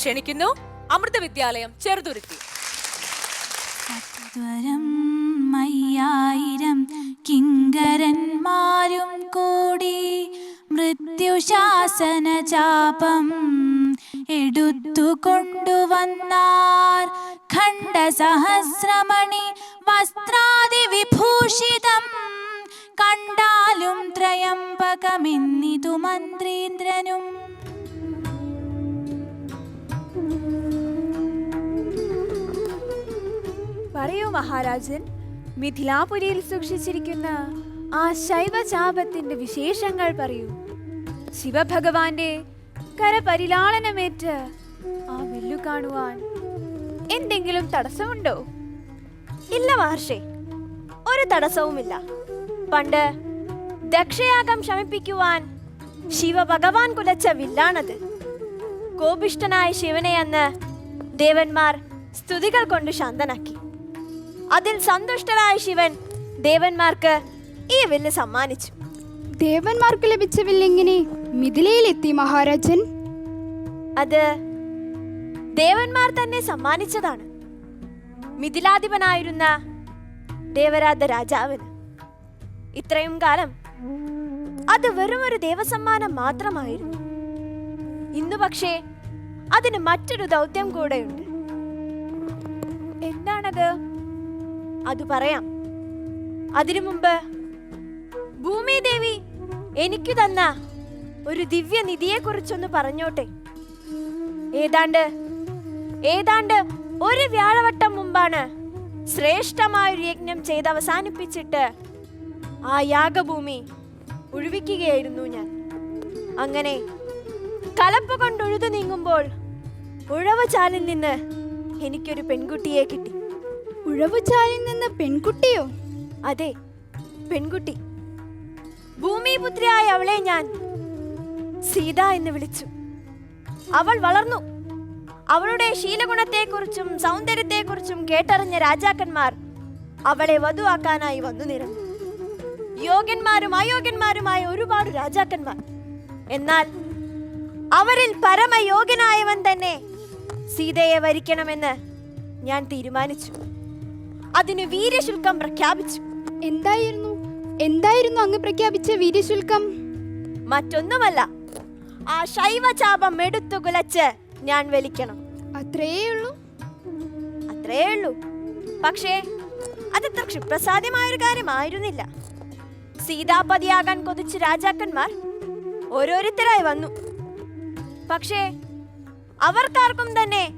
ക്ഷണിക്കുന്നു. അമൃത വിദ്യാലയം ചെറുതുരുത്തി. മയ്യായിരം കിങ്കരന്മാരും കൂടി മൃത്യുശാസന ചാപം എടുത്തു കൊണ്ടുവന്നാർ ഖണ്ഡസഹസ്രമണി വസ്ത്രാദി വിഭൂഷിതം കണ്ടാലും ത്രയംബകമെന്നിതു മന്ത്രീന്ദ്രനും. പറയൂ മഹാരാജൻ. മിഥിലാപുരിയിൽ സൂക്ഷിച്ചിരിക്കുന്ന ആ ശൈവചാപത്തിന്റെ വിശേഷങ്ങൾ പറയൂ. ശിവഭഗവാന്റെ കരപരിലാളനമേറ്റ് ആ വില്ലു കാണുവാൻ എന്തെങ്കിലും തടസ്സമുണ്ടോ? ഇല്ല മഹർഷേ ഒരു തടസ്സവുമില്ല. പണ്ട് ദക്ഷയാഗം ശമിപ്പിക്കുവാൻ ശിവഭഗവാൻ കുലച്ച വില്ലാണത്. കോപിഷ്ടനായ ശിവനെ അന്ന് ദേവന്മാർ സ്തുതികൾ കൊണ്ട് ശാന്തനാക്കി. അതിൽ സന്തുഷ്ടനായ ശിവൻ ദേവന്മാർക്ക് ഈ വില്ല് സമ്മാനിച്ചു. ദേവന്മാർക്ക് ലഭിച്ച വില്ലെങ്ങനെ മിഥിലയിലെത്തി മഹാരാജൻ. അത് ദേവന്മാർ തന്നെ സമ്മാനിച്ചതാണ്. മിഥിലാധിപനായിരുന്ന ദേവരാധ രാജാവിന്. ഇത്രയും കാലം അത് വെറും ഒരു ദേവസമ്മാനം മാത്രമായിരുന്നു. ഇന്നു പക്ഷേ അതിന് മറ്റൊരു ദൗത്യം കൂടെയുണ്ട്. അത് പറയാം. അതിനു മുമ്പ് ഭൂമിദേവി എനിക്ക് തന്ന ഒരു ദിവ്യ നിധിയെ കുറിച്ചൊന്ന് പറഞ്ഞോട്ടെ. ഏതാണ്ട് ഏതാണ്ട് ഒരു വ്യാഴവട്ടം മുമ്പാണ് ശ്രേഷ്ഠമായൊരു യജ്ഞം ചെയ്ത് അവസാനിപ്പിച്ചിട്ട് ആ യാഗഭൂമി ഒഴിവിക്കുകയായിരുന്നു ഞാൻ. അങ്ങനെ കലപ്പ കൊണ്ടൊഴുതു നീങ്ങുമ്പോൾ ഉഴവ് ചാലിൽ നിന്ന് എനിക്കൊരു പെൺകുട്ടിയെ കിട്ടി. ഉഴവുചാലിൽ നിന്ന് പെൺകുട്ടിയോ? അതെ പെൺകുട്ടി. ഭൂമിപുത്രിയായ അവളെ ഞാൻ സീത എന്ന് വിളിച്ചു. അവൾ വളർന്നു. അവളുടെ ശീലഗുണത്തെക്കുറിച്ചും സൗന്ദര്യത്തെക്കുറിച്ചും കേട്ടറിഞ്ഞ രാജാക്കന്മാർ അവളെ വധുവാക്കാനായി വന്നു നിരന്നു. യോഗ്യന്മാരും അയോഗ്യന്മാരുമായ ഒരുപാട് രാജാക്കന്മാർ. എന്നാൽ അവരിൽ പരമയോഗ്യനായവൻ തന്നെ സീതയെ വരിക്കണമെന്ന് ഞാൻ തീരുമാനിച്ചു. അതിന് വീര്യശുൽക്കം പ്രഖ്യാപിച്ചു. എന്തായിരുന്നു? എന്തായിരുന്നു അങ്ങ് പ്രഖ്യാപിച്ച വീര്യശുൽക്കം? മറ്റൊന്നുമല്ല. ആ ശൈവചാപം എടുത്തു കുലച്ച് ഞാൻ വലിക്കണം. അത്രയേ അത്രേയുള്ളൂ അത്രേ ഉള്ളൂ. പക്ഷേ അതത്ര ക്ഷിപ്രസാധ്യമായൊരു കാര്യമായിരുന്നില്ല. സീതാപതിയാകാൻ കൊതിച്ച് രാജാക്കന്മാർ ഓരോരുത്തരായി വന്നു. പക്ഷേ അവർക്കാർക്കും തന്നെ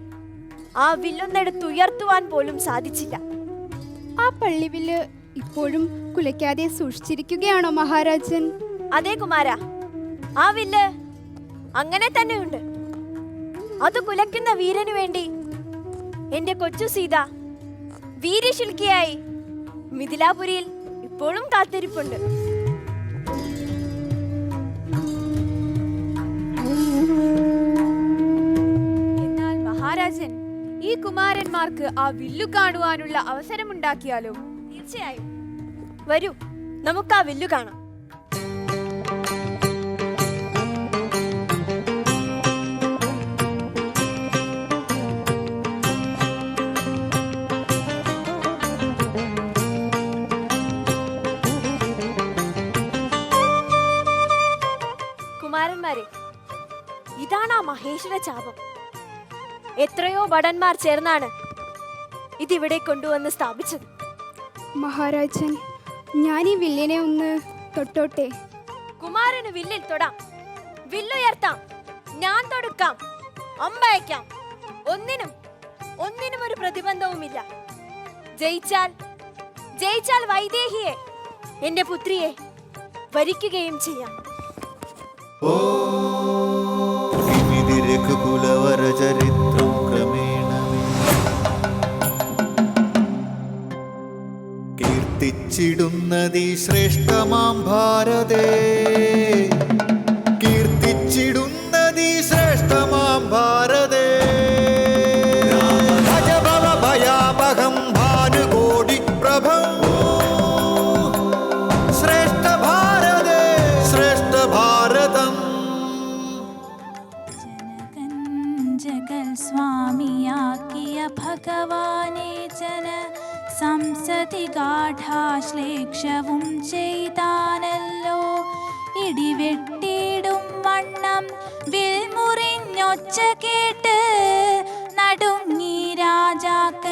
ആ വില്ലൊന്നെടുത്ത് ഉയർത്തുവാൻ പോലും സാധിച്ചില്ല. ആ പള്ളിവിൽ ഇപ്പോഴും കുലയ്ക്കാതെ സൂക്ഷിച്ചിരിക്കുകയാണോ മഹാരാജൻ? അതെ കുമാര. ആ വില്ല് അങ്ങനെ തന്നെയുണ്ട്. അത് കുലയ്ക്കുന്ന വീരന് വേണ്ടി എന്റെ കൊച്ചു സീത വീര്യശിൽക്കിയായി മിഥിലാപുരിയിൽ ഇപ്പോഴും കാത്തിരിപ്പുണ്ട്. എന്നാൽ മഹാരാജൻ ഈ കുമാരന്മാർക്ക് ആ വില്ലു കാണുവാനുള്ള അവസരമുണ്ടാക്കിയാലോ? തീർച്ചയായും. വരൂ നമുക്ക് ആ വില്ലു കാണാം. കുമാരന്മാരെ ഇതാണ് ആ മഹേശ്വര ചാപം. എത്രയോ ഭടന്മാർ ചേർന്നാണ് ഇതിവിടെ കൊണ്ടുവന്ന് സ്ഥാപിച്ചത്. മഹാരാജൻ ഞാൻ ഈ വില്ലിനെ ഒന്ന് തൊട്ടോട്ടെ? കുമാരന് വില്ലിൽ തൊടാം. വില്ലുയർത്താം ഞാൻ തൊടുക്കാം. അമ്പയക്കാം. ഒന്നിനും ഒന്നിനും ഒരു പ്രതിബന്ധവുമില്ല. ജയിച്ചാൽ ജയിച്ചാൽ വൈദേഹിയെ എന്റെ പുത്രിയെ വരിക്കുകയും ചെയ്യാം. ഓ രഘുകുലവര കീർത്തിച്ചിടുന്നതി ശ്രേഷ്ഠമാം ഭാരതേ. സംസതി ഗാഠാശ്ലേക്ഷവും ചെയ്താനല്ലോ. ഇടിവെട്ടിടും വണ്ണം വിൽമുറിഞ്ഞൊച്ച കേട്ട് നടുങ്ങി രാജാക്കന്മാർ